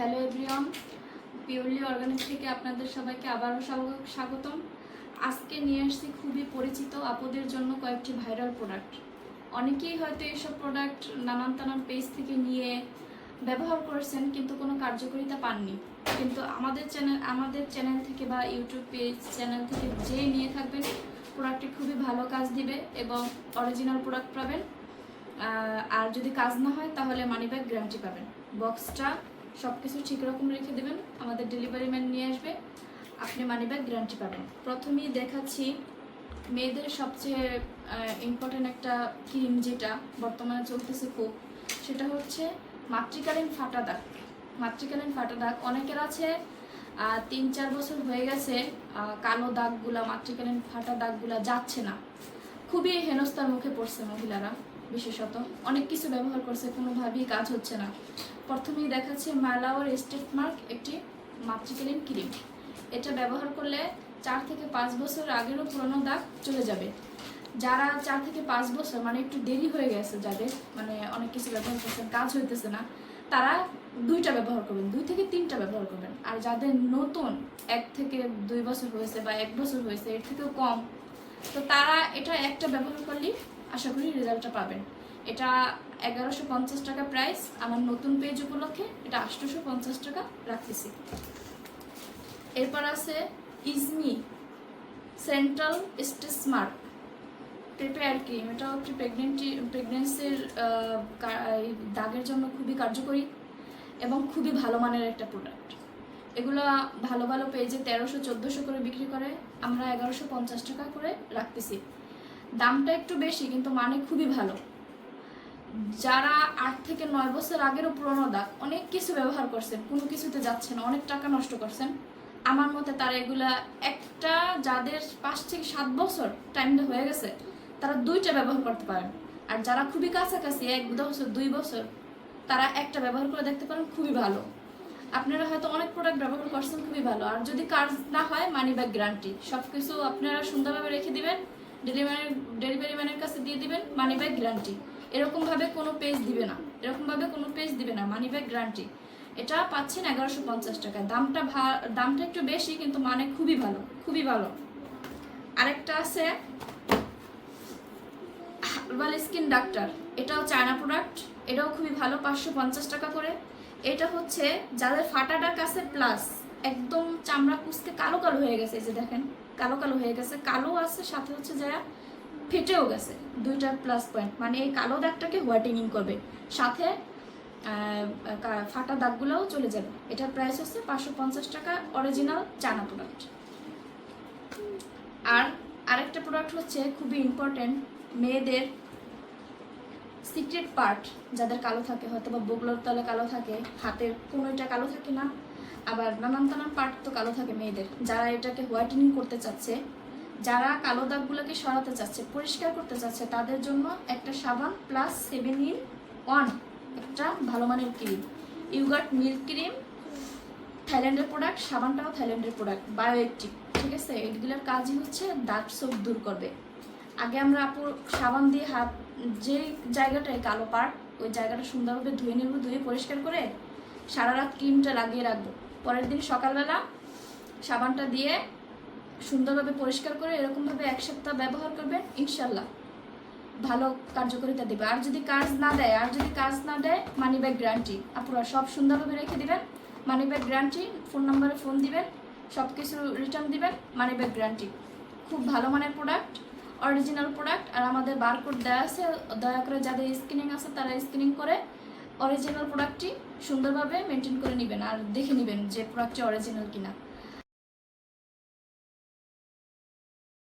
Hello everyone, purely organic থেকে আপনাদের সবাইকে আবারও স্বাগ- স্বাগতম। আজকে নিয়ে আসছি খুবই পরিচিত আপদের জন্য কয়েকটি ভাইরাল প্রোডাক্ট অনেকেই হয়তো এইসব প্রোডাক্ট নানান তানান পেজ থেকে নিয়ে ব্যবহার করেছেন, কিন্তু কোনো কার্যকারিতা পাননি। কিন্তু আমাদের চ্যানেল আমাদের চ্যানেল থেকে বা ইউটিউব পেজ চ্যানেল থেকে যে নিয়ে থাকবেন প্রোডাক্টটি খুবই ভালো কাজ দিবে এবং অরিজিনাল প্রোডাক্ট পাবেন। আর যদি কাজ না হয়, তাহলে মানি ব্যাগ গ্যারান্টি পাবেন। বক্সটা সব কিছু ঠিক রকম রেখে দেবেন, আমাদের ডেলিভারি ম্যান নিয়ে আসবে, আপনি মানি ব্যাগ গ্যারান্টি পাবেন। প্রথমেই দেখাচ্ছি মেয়েদের সবচেয়ে ইম্পর্টেন্ট একটা ক্রিম যেটা বর্তমানে চলতেছে খুব, সেটা হচ্ছে মাতৃকালীন ফাটা দাগ। মাতৃকালীন ফাটা দাগ অনেকের আছে তিন চার বছর হয়ে গেছে কালো দাগগুলা, মাতৃকালীন ফাটা দাগগুলা যাচ্ছে না। খুবই হেনস্থার মুখে পড়ছে মহিলারা। বিশেষত। অনেক কিছু ব্যবহার করছে, কোনোভাবেই কাজ হচ্ছে না। প্রথমেই দেখাচ্ছে মালাওয়ার স্টেট মার্ক একটি মাতৃকালীন ক্রিম। এটা ব্যবহার করলে চার থেকে পাঁচ বছর আগেরও পুরনো দাগ চলে যাবে। যারা চার থেকে পাঁচ বছর মানে একটু দেরি হয়ে গেছে যাদের মানে অনেক কিছু ব্যবহার করছেন কাজ হইতেছে না, তারা দুইটা ব্যবহার করবেন, দুই থেকে তিনটা ব্যবহার করবেন। আর যাদের নতুন, এক থেকে দুই বছর হয়েছে বা এক বছর হয়েছে, এর থেকেও কম, তো তারা এটা একটা ব্যবহার করলেই আশা করি রেজাল্টটা পাবেন। এটা এগারোশো পঞ্চাশ টাকা প্রাইস আমার নতুন পেজ উপলক্ষে এটা আটশোশো পঞ্চাশ টাকা রাখতেছি। এরপর আছে ইজমি central stretch mark prepare cream এটা হচ্ছে প্রেগনেন্টি প্রেগনেন্সির দাগের জন্য খুবই কার্যকরী এবং খুবই ভালো মানের একটা প্রোডাক্ট এগুলো ভালো ভালো পেজে তেরোশো, চোদ্দোশো করে বিক্রি করে আমরা এগারোশো পঞ্চাশ টাকা করে রাখতেছি। দামটা একটু বেশি, কিন্তু মানে খুবই ভালো। যারা আট থেকে নয় বছর আগেরও পুরনো দাগ, অনেক কিছু ব্যবহার করছেন, কোনো কিছুতে যাচ্ছে না, অনেক টাকা নষ্ট করছেন। আমার মতে তারা এগুলা একটা, যাদের পাঁচ থেকে সাত বছর টাইমটা হয়ে গেছে, তারা দুইটা ব্যবহার করতে পারেন। আর যারা খুবই কাছাকাছি, এক বছর, দুই বছর, তারা একটা ব্যবহার করে দেখতে পারেন, খুবই ভালো। আপনারা হয়তো অনেক প্রোডাক্ট ব্যবহার করছেন, খুবই ভালো। আর যদি কাজ না হয় মানি ব্যাগ গ্যারান্টি সব কিছু আপনারা সুন্দরভাবে রেখে দিবেন। ডেলিভারি ডেলিভারি ম্যানের কাছে দিয়ে দিবেন মানি ব্যাগ গ্যারান্টি এরকমভাবে কোনো পেজ দিবে না। এরকমভাবে কোনো পেজ দিবে না মানি ব্যাগ গ্যারান্টি এটা পাচ্ছেন এগারোশো পঞ্চাশ টাকা দামটা ভা- দামটা একটু বেশি, কিন্তু মানে খুবই ভালো খুবই ভালো। আরেকটা আছে হার্বাল স্কিন ডাক্তার। এটাও চায়না প্রোডাক্ট এটাও খুবই ভালো, পাঁচশো পঞ্চাশ টাকা করে। এটা হচ্ছে যাদের ফাটা ডাক আছে প্লাস একদম চামড়া কুচকে কালো কালো হয়ে গেছে, এই যে দেখেন। কালো কালো হয়ে গেছে। কালো আছে, সাথে হচ্ছে যারা ফেটেও গেছে। দুইটা প্লাস পয়েন্ট মানে এই কালো দাগটাকে হোয়াইটেনিং করবে। সাথে ফাটা দাগগুলোও চলে যাবে। এটার প্রাইস হচ্ছে পাঁচশো পঞ্চাশ টাকা অরিজিনাল চানা প্রোডাক্ট আর আরেকটা প্রোডাক্ট হচ্ছে খুবই ইম্পর্টেন্ট মেয়েদের সিক্রেট পার্ট যাদের কালো থাকে হয়তো বা বগলোর তলে কালো থাকে, হাতের কোনোটা কালো থাকে না, আবার নানান নানান পার্ট তো কালো থাকে মেয়েদের। যারা এটাকে হোয়াইটেনিং করতে চাচ্ছে, যারা কালো দাগগুলোকে সরাতে চাচ্ছে, পরিষ্কার করতে চাচ্ছে, তাদের জন্য একটা সাবান প্লাস সেভেন ইন ওয়ান একটা ভালো মানের ক্রিম ইউগাট মিল্ক ক্রিম থাইল্যান্ডের প্রোডাক্ট সাবানটাও থাইল্যান্ডের প্রোডাক্ট বায়োএকটিভ ঠিক আছে? এগুলোর কাজই হচ্ছে দাগ সোপ দূর করবে। আগে আমরা আপু সাবান দিয়ে হাত যে জায়গাটায় কালো পাট ওই জায়গাটা সুন্দরভাবে ধুয়ে নেব, ধুয়ে পরিষ্কার করে সারা রাত ক্রিমটা লাগিয়ে রাখব। পরের দিন সকালবেলা সাবানটা দিয়ে সুন্দরভাবে পরিষ্কার করে এরকমভাবে এক সপ্তাহ ব্যবহার করবেন, ইনশাল্লাহ ভালো কার্যকারিতা দেবে। আর যদি কাজ না দেয়, আর যদি কাজ না দেয় মানি ব্যাগ গ্যারান্টি আপনারা সব সুন্দরভাবে রেখে দিবেন মানি ব্যাগ গ্যারান্টি ফোন নম্বরে ফোন দিবেন সব কিছু রিটার্ন দিবেন মানি ব্যাগ গ্যারান্টি খুব ভালো মানের প্রোডাক্ট অরিজিনাল প্রোডাক্ট আর আমাদের বারকোড দেওয়া আছে, দয়া করে যাদের স্ক্রিনিং আছে তারা স্ক্রিনিং করে অরিজিনাল প্রোডাক্টটি সুন্দরভাবে মেনটেন করে নেবেন আর দেখে নেবেন যে প্রোডাক্টটি অরিজিনাল কিনা।